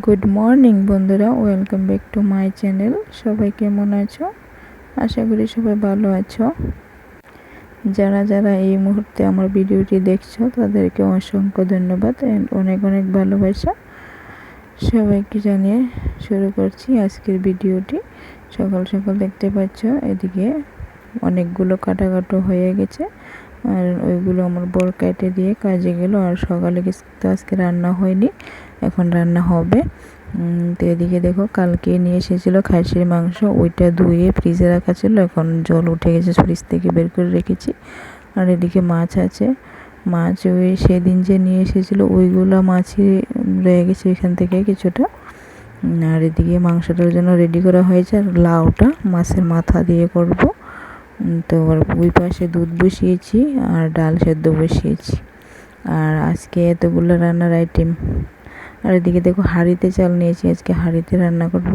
Good morning বন্ধুরা। Welcome back to my channel সবাই কেমন আছো? আশা করি সবাই ভালো আছো। যারা যারা এই মুহূর্তে আমার ভিডিওটি দেখছ, তাদেরকে অসংখ্য ধন্যবাদ অ্যান্ড অনেক অনেক ভালোবাসা। সবাইকে জানিয়ে শুরু করছি আজকের ভিডিওটি। সকাল সকাল দেখতে পাচ্ছ, এদিকে অনেকগুলো কাটাকাটো হয়ে গেছে। আর ওইগুলো আমার বর কেটে দিয়ে কাজে গেল। আর সকালে তো আজকে রান্না হয়নি। এখন রান্না হবে। তো এদিকে দেখো কালকে নিয়ে এসেছিল খাসির মাংস, ওইটা ধুয়ে ফ্রিজে রাখা ছিল, এখন জল উঠে গেছে ফ্রিজ থেকে বের করে রেখেছি। আর এদিকে মাছ আছে। মাছ ওই সেদিন যে নিয়ে এসেছিল, ওইগুলো মাছই রয়ে গেছে এখান থেকে কিছুটা। আর এদিকে মাংসটার জন্য রেডি করা হয়েছে, আর লাউটা মাছের মাথা দিয়ে করব। তো ওই পাশে দুধ বসিয়েছি, আর ডাল সেদ্ধ বসিয়েছি। আর আজকে এতগুলো রান্নার আইটেম আর এদিকে দেখো হাঁড়িতে চাল নিয়েছি, আজকে হাঁড়িতে রান্না করব।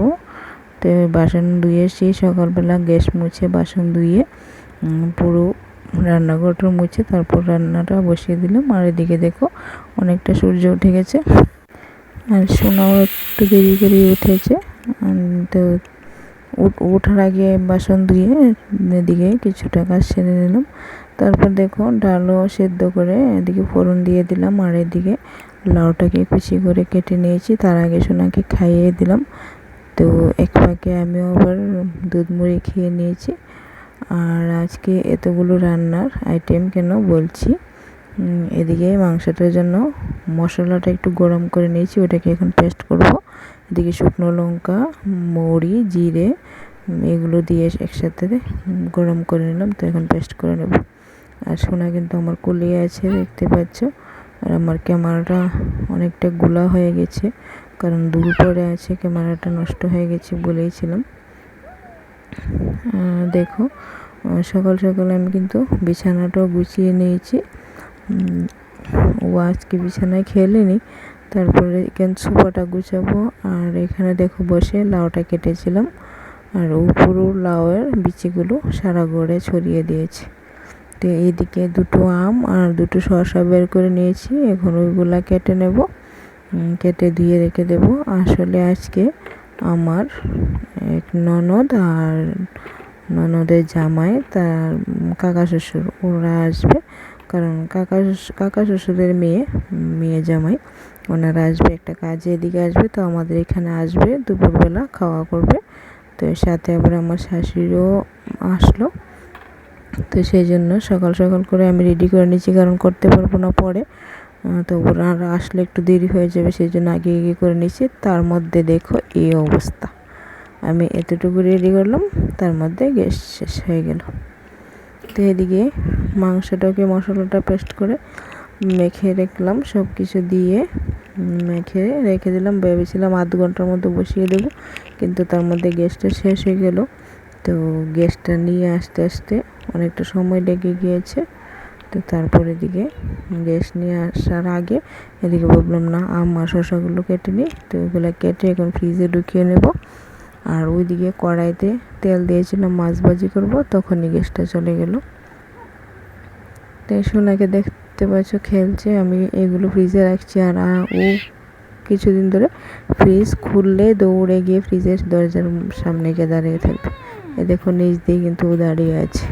তো বাসন ধুয়ে সেই সকালবেলা গ্যাস মুছে বাসন ধুয়ে পুরো রান্নাঘরটা মুছে তারপর রান্নাটা বসিয়ে দিলাম। আর এদিকে দেখো অনেকটা সূর্য উঠে গেছে, আর সোনাও একটু দেরি করে উঠেছে। তো ওঠার আগে বাসন ধুয়ে এদিকে কিছুটা কাজ সেরে নিলাম। তারপর দেখো ডালও সেদ্ধ করে এদিকে ফোড়ন দিয়ে দিলাম, আর এদিকে লাউটাকে কুচি করে কেটে নিয়েছি, তার আগে সোনাকে খাইয়ে দিলাম। তো এক পাকে আমিও আবার দুধ মুড়ি খেয়ে নিয়েছি। আর আজকে এতগুলো রান্নার আইটেম কেন বলছি? এদিকে মাংসটার জন্য মশলাটা একটু গরম করে নিয়েছি, ওটাকে এখন পেস্ট করব। এদিকে শুকনো লঙ্কা, মৌরি, জিরে এগুলো দিয়ে একসাথে গরম করে নিলাম, তো এখন পেস্ট করে নেব। আর সোনা কিন্তু আমার কুলিয়ে আছে, দেখতে পাচ্ছ। আর আমার ক্যামেরাটা অনেকটা গুলা হয়ে গেছে, কারণ দূর পরে আছে, ক্যামেরাটা নষ্ট হয়ে গেছে বলেইছিলাম দেখো সকাল সকাল আমি কিন্তু বিছানাটাও গুছিয়ে নিয়েছি। ও আজকে বিছানায় খেলেনি, তারপরে এখানে সোফাটা গুছাবো, আর এখানে দেখো বসে লাউটা কেটেছিলাম। আর ও লাউয়ের বিচিগুলো সারা গড়ে ছড়িয়ে দিয়েছে। তো এইদিকে দুটো আম আর দুটো শসা বের করে নিয়েছি। এখন ওইগুলা কেটে নেব। কেটে ধুয়ে রেখে দেব। আসলে আজকে আমার এক ননদ আর ননদের জামাই তার কাকা শ্বশুর ওরা আসবে। কারণ কাকা কাকা শ্বশুরের মেয়ে মেয়ে জামাই, ওনারা আসবে একটা কাজে এদিকে আসবে তো আমাদের এখানে আসবে। দুপুরবেলা খাওয়া করবে। তো সাথে আবার আমার শাশুড়িও আসলো। তো সেই জন্য সকাল সকাল করে আমি রেডি করে নিচ্ছি কারণ করতে পারব না পরে। তো ওরা আসলে একটু দেরি হয়ে যাবে, সেই জন্য আগে এগিয়ে করে নিচ্ছি তার মধ্যে দেখো এই অবস্থা। আমি এতটুকু রেডি করলাম, তার মধ্যে গ্যাস শেষ হয়ে গেল। তো এদিকে মাংসটাকে, মশলাটা পেস্ট করে মেখে রাখলাম সব কিছু দিয়ে মেখে রেখে দিলাম। ভেবেছিলাম আধ ঘণ্টার মতো বসিয়ে দেবো, কিন্তু তার মধ্যে গ্যাসটা শেষ হয়ে গেল। তো গ্যাসটা নিয়ে আসতে আসতে অনেকটা সময় লেগে গিয়েছে। তো তারপরে এদিকে গ্যাস নিয়ে আসার আগে এদিকে ভাবলাম, না আম আর শসাগুলো কেটে নিই। তো ওগুলো কেটে এখন ফ্রিজে ঢুকিয়ে নেব। আর ওইদিকে কড়াইতে তেল দিয়েছিলাম, মাছ ভাজি করব, তখনই গ্যাসটা চলে গেল। তো সোনাকে দেখতে পাচ্ছ, খেলছে। আমি এগুলো ফ্রিজে রাখছি আর ও কিছুদিন ধরে ফ্রিজ খুললে দৌড়ে গিয়ে ফ্রিজের দরজার সামনে গিয়ে দাঁড়িয়ে থাকবে। এ দেখো নিচ দিয়ে কিন্তু ও দাঁড়িয়ে আছে।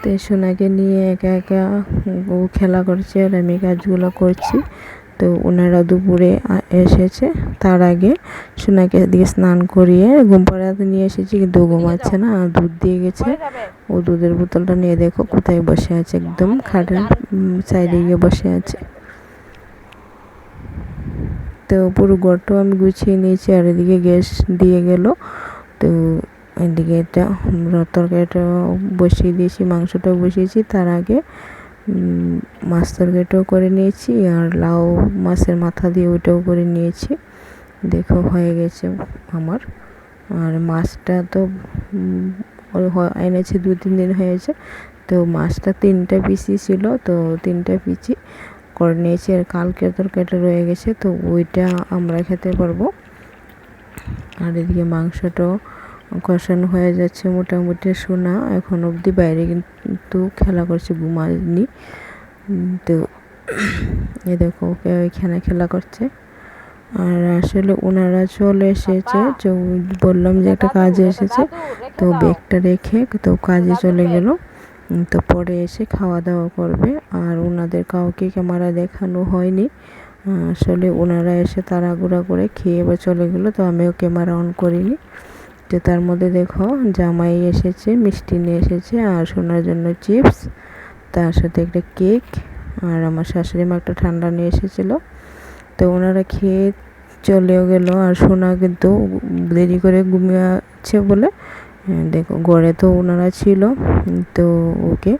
তো সোনাকে নিয়ে একা একা ও খেলা করছে, আর আমি কাজগুলো করছি। তো ওনারা দুপুরে এসেছে। তার আগে সোনাকে দিয়ে স্নান করিয়ে ঘুম পাড়াতে নিয়ে এসেছি, কিন্তু ঘুমাচ্ছে না দুধ দিয়ে গেছে। ও দুধের বোতলটা নিয়ে দেখো কোথায় বসে আছে, একদম খাটের সাইডে গিয়ে বসে আছে। তো পুরো ঘরটাও আমি গুছিয়ে নিয়েছি আর এদিকে গ্যাস দিয়ে গেল। তো এদিকে এটা তরকারিটা বসিয়ে দিয়েছি, মাংসটাও বসিয়েছি। তার আগে মাছ তরকারিটাও করে নিয়েছি আর লাউ মাছের মাথা দিয়ে ওইটাও করে নিয়েছি। দেখো হয়ে গেছে আমার। আর মাছটা তো এনেছে দু তিন দিন হয়েছে। তো মাছটা তিনটা পিসি ছিল, তো তিনটা পিচি করে নিয়েছি আর কালকে তরকারিটা রয়ে গেছে, তো ওইটা আমরা খেতে পারব। আর এদিকে মাংসটাও কষানো হয়ে যাচ্ছে মোটামুটি সোনা, এখন অবধি বাইরে কিন্তু খেলা করছে ঘুমায়নি। তো এ দেখো ওকে ওইখানে খেলা করছে। আর আসলে ওনারা চলে এসেছে বললাম যে একটা কাজে এসেছে, তো ব্যাগটা রেখে তো কাজে চলে গেল। তো পরে এসে খাওয়া দাওয়া করবে। আর ওনাদের কাউকে ক্যামেরা দেখানো হয়নি? আসলে ওনারা এসে তাড়াগুড়া করে খেয়ে বা চলে গেলো, তো আমিও ক্যামেরা অন করিনি। তো তার মধ্যে দেখো, জামাই এসেছে, মিষ্টি নিয়ে এসেছে, আর সোনার জন্য চিপস, তার সাথে একটা কেক, আর আমার শাশুড়ি মা একটা ঠান্ডা নিয়ে এসেছিল। তো ওনারা খেয়ে চলেও গেল, আর সোনা কিন্তু দেরি করে ঘুমিয়েছে বলে দেখো, গড়ে তো ওনারা ছিল, তো ওকে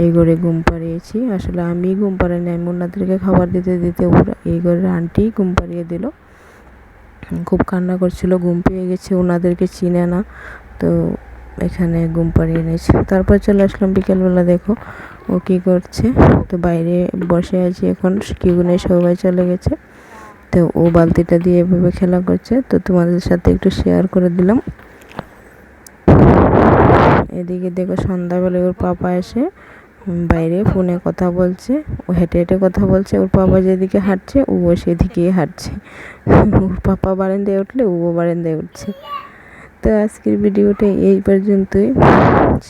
এই ঘরে ঘুম পাড়িয়েছি। আসলে আমি ঘুম পাড়াইনি আমি ওনাদেরকে খাবার দিতে দিতে ওরা এই ঘরের আন্টি ঘুম পাড়িয়ে দিল। খুব কান্না করছিল, ঘুম পেয়ে গেছে, ওনাদেরকে চিনে না, তো এখানে ঘুম পাড়িয়ে নিয়েছি। তারপর চলে আসলাম বিকেলবেলা, দেখো, ও কী করছে, তো বাইরে বসে আছি এখন কিগুনে সবাই চলে গেছে, তো ও বালতিটা দিয়ে এভাবে খেলা করছে, তো তোমাদের সাথে একটু শেয়ার করে দিলাম। এদিকে দেখো সন্ধ্যাবেলায় ওর পাপা এসে বাইরে ফোনে কথা বলছে। ও হেঁটে হেঁটে কথা বলছে। ওর পাপা যেদিকে হাঁটছে, ও সেদিকেই হাঁটছে। ওর পাপা বারান্দায় উঠলে, ও বারান্দায় উঠছে। তো আজকের ভিডিওটা এই পর্যন্তই।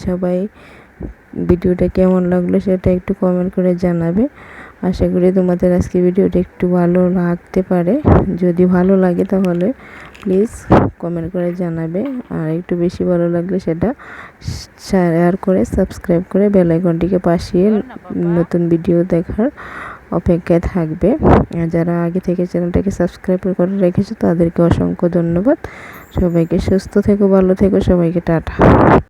সবাই ভিডিওটা কেমন লাগল সেটা একটু কমেন্ট করে জানাবে। আশা করি তোমাদের আজকে ভিডিওটা একটু ভালো লাগতে পারে। যদি ভালো লাগে তাহলে প্লিজ কমেন্ট করে জানাবে। আর একটু বেশি ভালো লাগলে সেটা শেয়ার করে সাবস্ক্রাইব করে বেলাইকনটিকে পাশিয়ে নতুন ভিডিও দেখার অপেক্ষায় থাকবে। যারা আগে থেকে চ্যানেলটাকে সাবস্ক্রাইব করে রেখেছো তাদেরকে অসংখ্য ধন্যবাদ। সবাইকে সুস্থ থেকো ভালো থেকো সবাইকে টাটা।